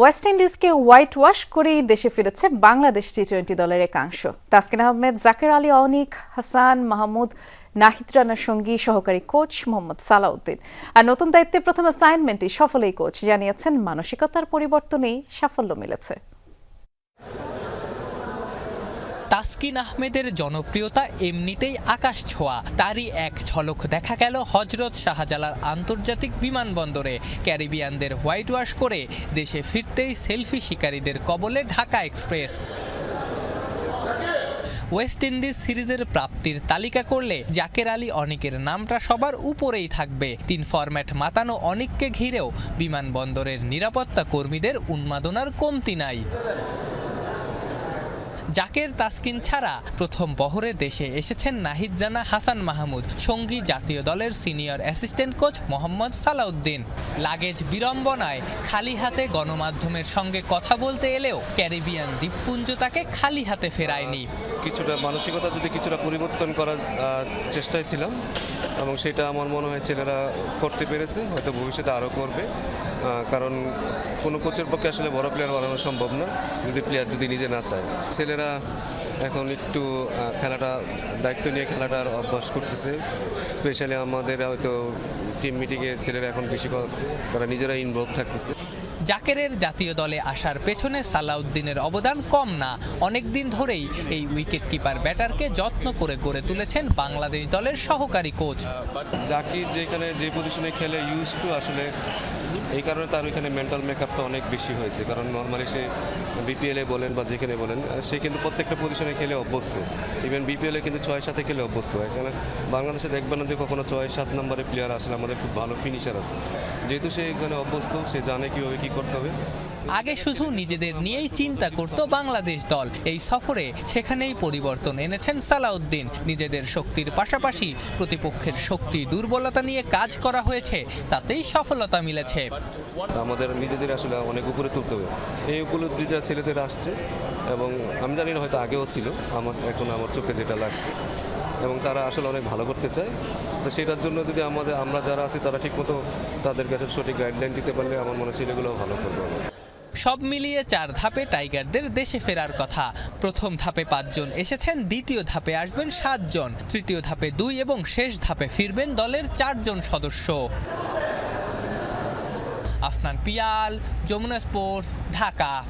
West ইন্ডিজকে white wash করেই দেশে ফিরেছে বাংলাদেশ টি টোয়েন্টি দলের একাংশ। তাসকিন আহমেদ, জাকের আলী, অনিক, হাসান, মাহমুদ, নাহিদ রানার সঙ্গী সহকারী কোচ মোহাম্মদ সালাউদ্দিন। আর নতুন দায়িত্বে প্রথম অ্যাসাইনমেন্টটি সফলেই কোচ জানিয়েছেন মানসিকতার পরিবর্তনেই সাফল্য মিলেছে। তাসকিন আহমেদের জনপ্রিয়তা এমনিতেই আকাশ ছোঁয়া। তারই এক ঝলক দেখা গেল হজরত শাহজালাল আন্তর্জাতিক বিমানবন্দরে। ক্যারিবিয়ানদের হোয়াইট ওয়াশ করে দেশে ফিরতেই সেলফি শিকারীদের কবলে ঢাকা এক্সপ্রেস। ওয়েস্ট ইন্ডিজ সিরিজের প্রাপ্তির তালিকা করলে জাকের আলী অনিকের নামটা সবার উপরেই থাকবে। তিন ফরম্যাট মাতানো অনিককে ঘিরেও বিমানবন্দরের নিরাপত্তা কর্মীদের উন্মাদনার কমতি নাই। জাকের তাসকিন ছাড়া প্রথম বহরে দেশে এসেছেন নাহিদ রানা, হাসান মাহমুদ, সঙ্গী জাতীয় দলের senior assistant coach Mohammad Salauddin. Luggage বিড়ম্বনায় খালি হাতে গণমাধ্যমের সঙ্গে কথা বলতে এলেও ক্যারিবিয়ান দ্বীপপুঞ্জ তাকে খালি হাতে ফেরায়নি। কিছুটা মানসিকতা যদি কিছুটা পরিবর্তন করার চেষ্টায় ছিলাম এবং সেটা আমার মনে হয় ছেলেরা করতে পেরেছে, হয়তো ভবিষ্যতে আরও করবে। কারণ কোনো কোচের পক্ষে আসলে বড় প্লেয়ার বানানো সম্ভব না, যদি প্লেয়ার যদি নিজে না চায়। ছেলেরা uh, এখন একটু খেলাটা দায়িত্ব নিয়ে খেলাটার অভ্যাস করতেছে। স্পেশালি আমাদের হয়তো টিম মিটিংয়ে ছেলেরা এখন বেশি তারা নিজেরা ইনভলভ থাকতেছে। জাকেরের জাতীয় দলে আসার পেছনে সালাউদ্দিনের অবদান কম না অনেক দিন ধরেই এই উইকেট কিপার ব্যাটারকে যত্ন করে গড়ে তুলেছেন বাংলাদেশ দলের সহকারী কোচ জাকির যেখানে যে পজিশনে খেলে ইউজ টু আসলে এই কারণে তার ওইখানে মেন্টাল মেকআপটা অনেক বেশি হয়েছে। কারণ নর্মালি সে বিপিএলে বলেন বা যেখানে বলেন সে কিন্তু প্রত্যেকটা পজিশনে খেলে অভ্যস্ত। ইভেন বিপিএলে কিন্তু ছয় সাথে খেলে অভ্যস্ত। এখানে বাংলাদেশে দেখবেন না যে কখনো ছয়, সাত নম্বরের প্লেয়ার আসলে আমাদের খুব ভালো ফিনিশার আছে। যেহেতু সে এখানে অভ্যস্ত, সে জানে কীভাবে কী করতে হবে। আগে শুধু নিজেদের নিয়েই চিন্তা করত বাংলাদেশ দল। এই সফরে সেখানেই পরিবর্তন এনেছেন সালাউদ্দিন। নিজেদের শক্তির পাশাপাশি প্রতিপক্ষের শক্তি দুর্বলতা নিয়ে কাজ করা হয়েছে, তাতেই সফলতা মিলেছে। আমাদের নিজেদের আসলে অনেক উপরে তুলতে হবে। এই উপলব্ধিটা ছেলেদের আসছে এবং আমি জানি না হয়তো আগেও ছিল, আমার এখন আমার চোখে যেটা লাগছে। এবং তারা আসলে অনেক ভালো করতে চায়। তো সেটার জন্য যদি আমাদের, আমরা যারা আছি তারা ঠিকমতো তাদের কাছে সঠিক গাইডলাইন দিতে পারলে আমার মনে হয় ছেলেগুলো ভালো করবে। সব মিলিয়ে চার ধাপে টাইগারদের দেশে ফেরার কথা। প্রথম ধাপে পাঁচজন এসেছেন, দ্বিতীয় ধাপে আসবেন সাতজন, তৃতীয় ধাপে দুই এবং শেষ ধাপে ফিরবেন দলের চারজন সদস্য। আফনান পিয়াল, যমুনা স্পোর্টস, ঢাকা।